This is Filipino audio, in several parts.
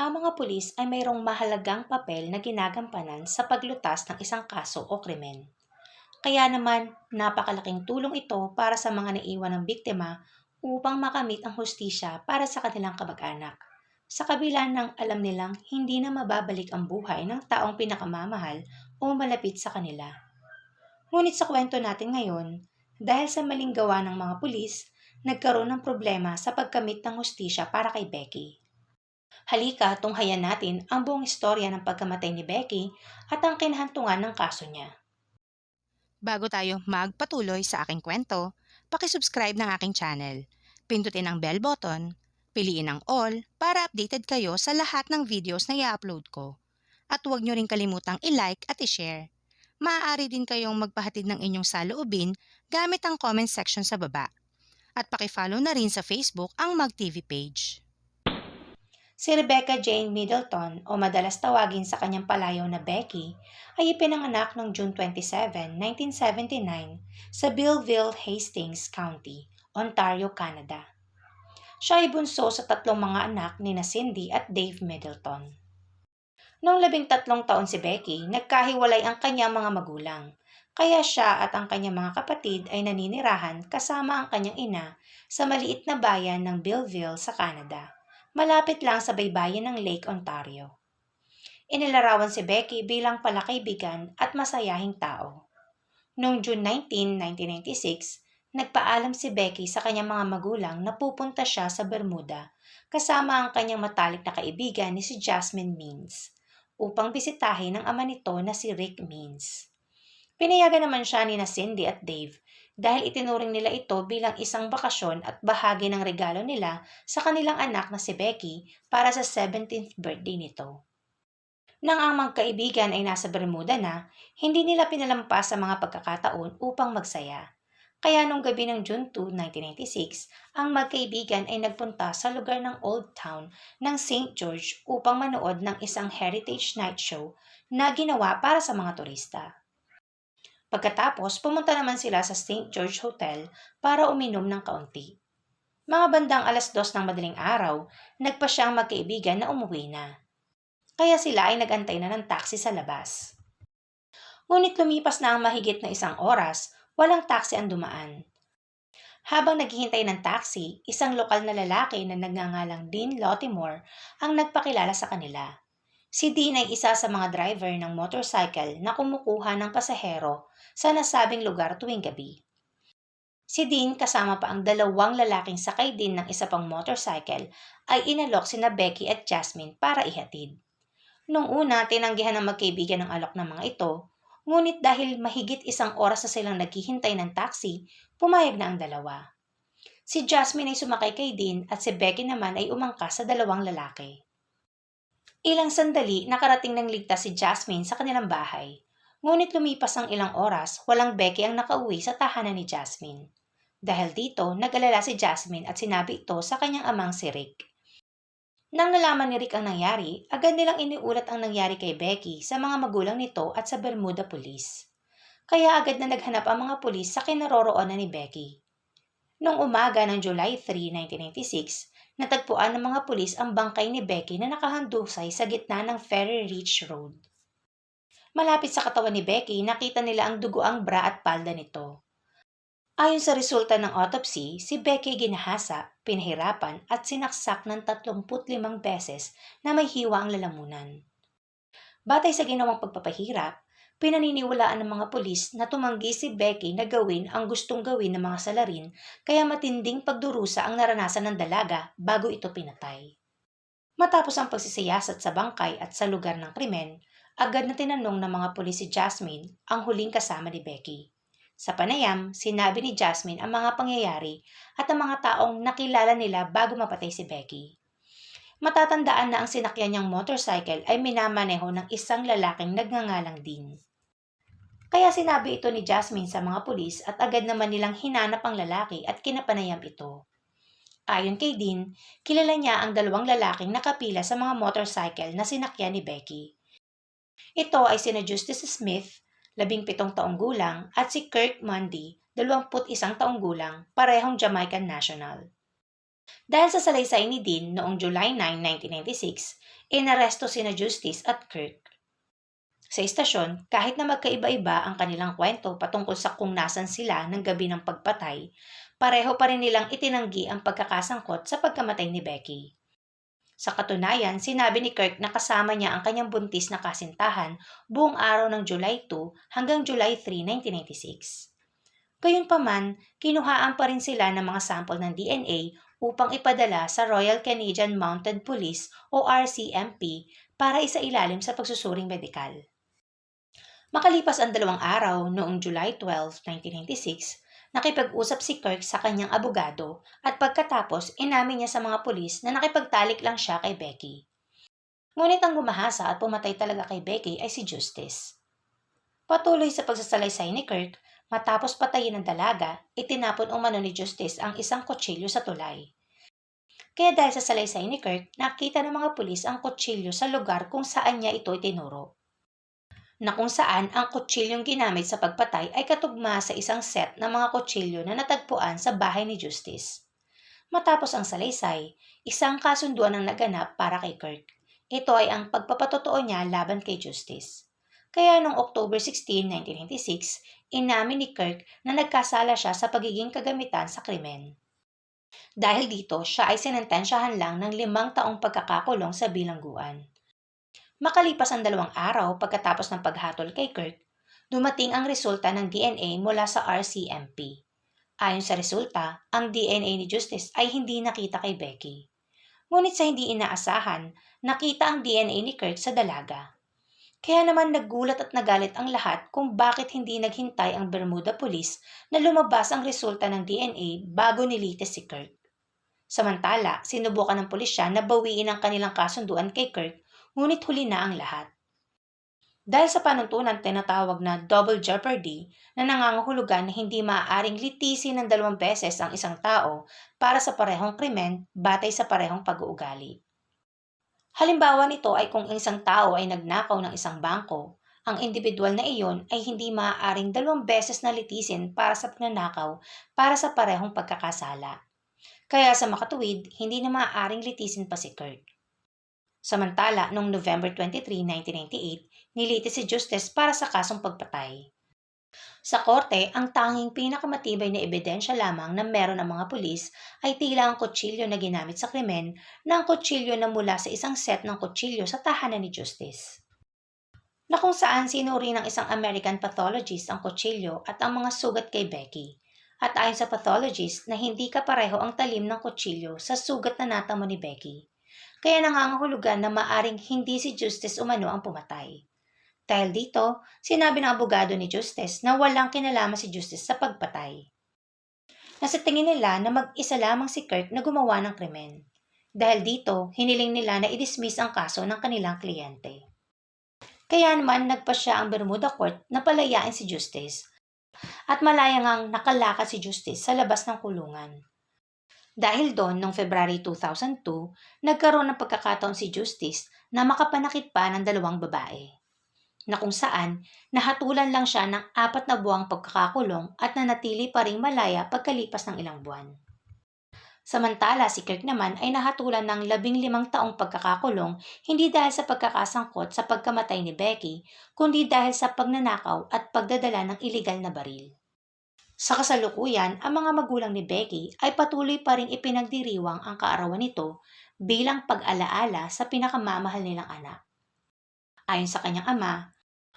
Ang mga pulis ay mayroong mahalagang papel na ginagampanan sa paglutas ng isang kaso o krimen. Kaya naman, napakalaking tulong ito para sa mga naiwan ng biktima upang makamit ang hustisya para sa kanilang kamag-anak. Sa kabila ng alam nilang hindi na mababalik ang buhay ng taong pinakamamahal o malapit sa kanila. Ngunit sa kwento natin ngayon, dahil sa maling gawa ng mga pulis, nagkaroon ng problema sa pagkamit ng hustisya para kay Becky. Halika, tunghayan natin ang buong istorya ng pagkamatay ni Becky at ang kinahantungan ng kaso niya. Bago tayo magpatuloy sa aking kwento, pakisubscribe ng aking channel. Pindutin ang bell button, piliin ang all para updated kayo sa lahat ng videos na i-upload ko. At huwag nyo rin kalimutang i-like at i-share. Maaari din kayong magpahatid ng inyong saloobin gamit ang comment section sa baba. At pakifollow na rin sa Facebook ang MagTV page. Si Rebecca Jane Middleton o madalas tawagin sa kanyang palayaw na Becky ay ipinanganak noong June 27, 1979 sa Belleville, Hastings County, Ontario, Canada. Siya ay bunso sa tatlong mga anak ni na Cindy at Dave Middleton. Noong labing tatlong taon si Becky, nagkahiwalay ang kanyang mga magulang. Kaya siya at ang kanyang mga kapatid ay naninirahan kasama ang kanyang ina sa maliit na bayan ng Belleville sa Canada malapit lang sa baybayin ng Lake Ontario. Inilarawan si Becky bilang palakaibigan at masayahing tao. Noong June 19, 1996, nagpaalam si Becky sa kanyang mga magulang na pupunta siya sa Bermuda kasama ang kanyang matalik na kaibigan ni si Jasmine Means upang bisitahin ang ama nito na si Rick Means. Pinayagan naman siya ni na Cindy at Dave dahil itinuring nila ito bilang isang bakasyon at bahagi ng regalo nila sa kanilang anak na si Becky para sa 17th birthday nito. Nang ang magkaibigan ay nasa Bermuda na, hindi nila pinalampas sa mga pagkakataon upang magsaya. Kaya nung gabi ng June 2, 1996, ang magkaibigan ay nagpunta sa lugar ng Old Town ng St. George upang manood ng isang Heritage Night Show na ginawa para sa mga turista. Pagkatapos, pumunta naman sila sa St. George Hotel para uminom ng kaunti. Mga bandang alas dos ng madaling araw, nagpa siyang magkaibigan na umuwi na. Kaya sila ay nagantay na ng taxi sa labas. Ngunit lumipas na ang mahigit na isang oras, walang taxi ang dumaan. Habang naghihintay ng taxi, isang lokal na lalaki na nagngangalang Dean Lottimore ang nagpakilala sa kanila. Si Dean ay isa sa mga driver ng motorcycle na kumukuha ng pasahero sa nasabing lugar tuwing gabi. Si Dean kasama pa ang dalawang lalaking sakay din ng isa pang motorcycle ay inalok sina Becky at Jasmine para ihatid. Nung una, tinanggihan ng magkaibigan ng alok ng mga ito, ngunit dahil mahigit isang oras na silang naghihintay ng taxi, pumayag na ang dalawa. Si Jasmine ay sumakay kay Dean at si Becky naman ay umangkas sa dalawang lalaki. Ilang sandali, nakarating ng ligtas si Jasmine sa kanilang bahay. Ngunit lumipas ang ilang oras, walang Becky ang nakauwi sa tahanan ni Jasmine. Dahil dito, nag-alala si Jasmine at sinabi ito sa kanyang amang si Rick. Nang nalaman ni Rick ang nangyari, agad nilang iniulat ang nangyari kay Becky sa mga magulang nito at sa Bermuda Police. Kaya agad na naghanap ang mga pulis sa kinaroroonan ni Becky. Noong umaga ng July 3, 1996, natagpuan ng mga pulis ang bangkay ni Becky na nakahandusay sa gitna ng Ferry Ridge Road. Malapit sa katawan ni Becky, nakita nila ang dugoang bra at palda nito. Ayon sa resulta ng autopsy, si Becky ginahasa, pinahirapan at sinaksak ng 35 beses na may hiwa ang lalamunan. Batay sa ginawang pagpapahirap, pinaniniwalaan ng mga pulis na tumanggi si Becky na gawin ang gustong gawin ng mga salarin kaya matinding pagdurusa ang naranasan ng dalaga bago ito pinatay. Matapos ang pagsisiyasat sa bangkay at sa lugar ng krimen, agad na tinanong ng mga pulis si Jasmine ang huling kasama ni Becky. Sa panayam, sinabi ni Jasmine ang mga pangyayari at ang mga taong nakilala nila bago mapatay si Becky. Matatandaan na ang sinakyan niyang motorcycle ay minamaneho ng isang lalaking nagngangalang din. Kaya sinabi ito ni Jasmine sa mga pulis at agad naman nilang hinanap ang lalaki at kinapanayam ito. Ayon kay Dean, kilala niya ang dalawang lalaking nakapila sa mga motorcycle na sinakyan ni Becky. Ito ay sina Justice Smith, labing pitong taong gulang, at si Kirk Mundy, dalawamput isang taong gulang, parehong Jamaican national. Dahil sa salaysay ni Dean noong July 9, 1996, inaresto sina Justice at Kirk. Sa istasyon, kahit na magkaiba-iba ang kanilang kwento patungkol sa kung nasan sila ng gabi ng pagpatay, pareho pa rin nilang itinanggi ang pagkakasangkot sa pagkamatay ni Becky. Sa katunayan, sinabi ni Kirk na kasama niya ang kanyang buntis na kasintahan buong araw ng July 2 hanggang July 3, 1996. Gayunpaman, kinuhaan pa rin sila ng mga sample ng DNA upang ipadala sa Royal Canadian Mounted Police o RCMP para isailalim sa pagsusuring medikal. Makalipas ang dalawang araw noong July 12, 1996, nakipag-usap si Kirk sa kanyang abogado at pagkatapos inamin niya sa mga pulis na nakipagtalik lang siya kay Becky. Ngunit ang gumahasa at pumatay talaga kay Becky ay si Justice. Patuloy sa pagsasalaysay ni Kirk, matapos patayin ng dalaga, itinapon umano ni Justice ang isang kutsilyo sa tulay. Kaya dahil sa salaysay ni Kirk, nakita ng mga pulis ang kutsilyo sa lugar kung saan niya ito itinuro na kung saan ang kutsilyong ginamit sa pagpatay ay katugma sa isang set ng mga kutsilyo na natagpuan sa bahay ni Justice. Matapos ang salaysay, isang kasunduan ang naganap para kay Kirk. Ito ay ang pagpapatotoo niya laban kay Justice. Kaya noong October 16, 1996, inamin ni Kirk na nagkasala siya sa pagiging kagamitan sa krimen. Dahil dito, siya ay sinentensyahan lang ng limang taong pagkakakulong sa bilangguan. Makalipas ang dalawang araw pagkatapos ng paghatol kay Kirk, dumating ang resulta ng DNA mula sa RCMP. Ayon sa resulta, ang DNA ni Justice ay hindi nakita kay Becky. Ngunit sa hindi inaasahan, nakita ang DNA ni Kirk sa dalaga. Kaya naman naggulat at nagalit ang lahat kung bakit hindi naghintay ang Bermuda Police na lumabas ang resulta ng DNA bago nilitis si Kirk. Samantala, sinubukan ng pulisya na bawiin ang kanilang kasunduan kay Kirk ngunit huli na ang lahat. Dahil sa panuntunan tinatawag na double jeopardy na nangangahulugan na hindi maaaring litisin ng dalawang beses ang isang tao para sa parehong krimen batay sa parehong pag-uugali. Halimbawa nito ay kung isang tao ay nagnakaw ng isang bangko, ang individual na iyon ay hindi maaaring dalawang beses na litisin para sa pagnanakaw para sa parehong pagkakasala. Kaya sa makatuwid, hindi na maaaring litisin pa si Kurt. Samantala, noong November 23, 1998, nilitis si Justice para sa kasong pagpatay. Sa korte, ang tanging pinakamatibay na ebidensya lamang na meron ng mga pulis ay tila ang kutsilyo na ginamit sa krimen na ang kutsilyo na mula sa isang set ng kutsilyo sa tahanan ni Justice. Na kung saan sinuri ng isang American pathologist ang kutsilyo at ang mga sugat kay Becky. At ayon sa pathologist na hindi kapareho ang talim ng kutsilyo sa sugat na natamo ni Becky kaya nangangahulugan na maaring hindi si Justice umano ang pumatay. Dahil dito, sinabi ng abogado ni Justice na walang kinalaman si Justice sa pagpatay. Nasa tingin nila na mag-isa lamang si Kirk na gumawa ng krimen. Dahil dito, hiniling nila na i-dismiss ang kaso ng kanilang kliyente. Kaya naman nagpa siya ang Bermuda Court na palayain si Justice at malayang ang nakalakad si Justice sa labas ng kulungan. Dahil doon, noong February 2002, nagkaroon ng pagkakataon si Justice na makapanakit pa ng dalawang babae. Na kung saan, nahatulan lang siya ng apat na buwang pagkakakulong at nanatili pa ring malaya pagkalipas ng ilang buwan. Samantala, si Kirk naman ay nahatulan ng labing limang taong pagkakakulong hindi dahil sa pagkakasangkot sa pagkamatay ni Becky, kundi dahil sa pagnanakaw at pagdadala ng iligal na baril. Sa kasalukuyan, ang mga magulang ni Becky ay patuloy pa rin ipinagdiriwang ang kaarawan nito bilang pag-alaala sa pinakamamahal nilang anak. Ayon sa kanyang ama,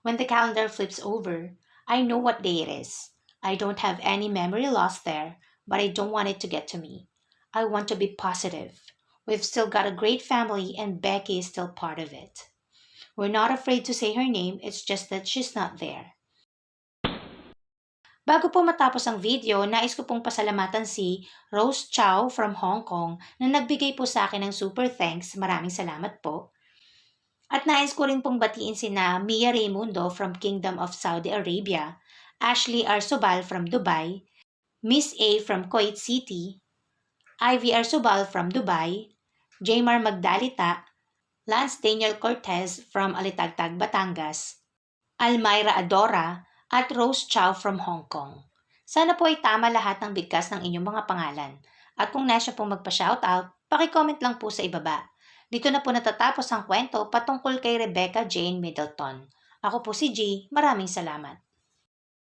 When the calendar flips over, I know what day it is. I don't have any memory loss there, but I don't want it to get to me. I want to be positive. We've still got a great family and Becky is still part of it. We're not afraid to say her name, it's just that she's not there. Bago po matapos ang video, nais ko pong pasalamatan si Rose Chow from Hong Kong na nagbigay po sa akin ng super thanks. Maraming salamat po. At nais ko rin pong batiin sina Mia Raimundo from Kingdom of Saudi Arabia, Ashley Arsobal from Dubai, Miss A from Kuwait City, Ivy Arsobal from Dubai, Jaymar Magdalita, Lance Daniel Cortez from Alitagtag, Batangas, Almyra Adora at Rose Chow from Hong Kong. Sana po ay tama lahat ng bigkas ng inyong mga pangalan. At kung niyo pong magpa-shoutout, paki-comment lang po sa ibaba. Dito na po natatapos ang kwento patungkol kay Rebecca Jane Middleton. Ako po si G. Maraming salamat.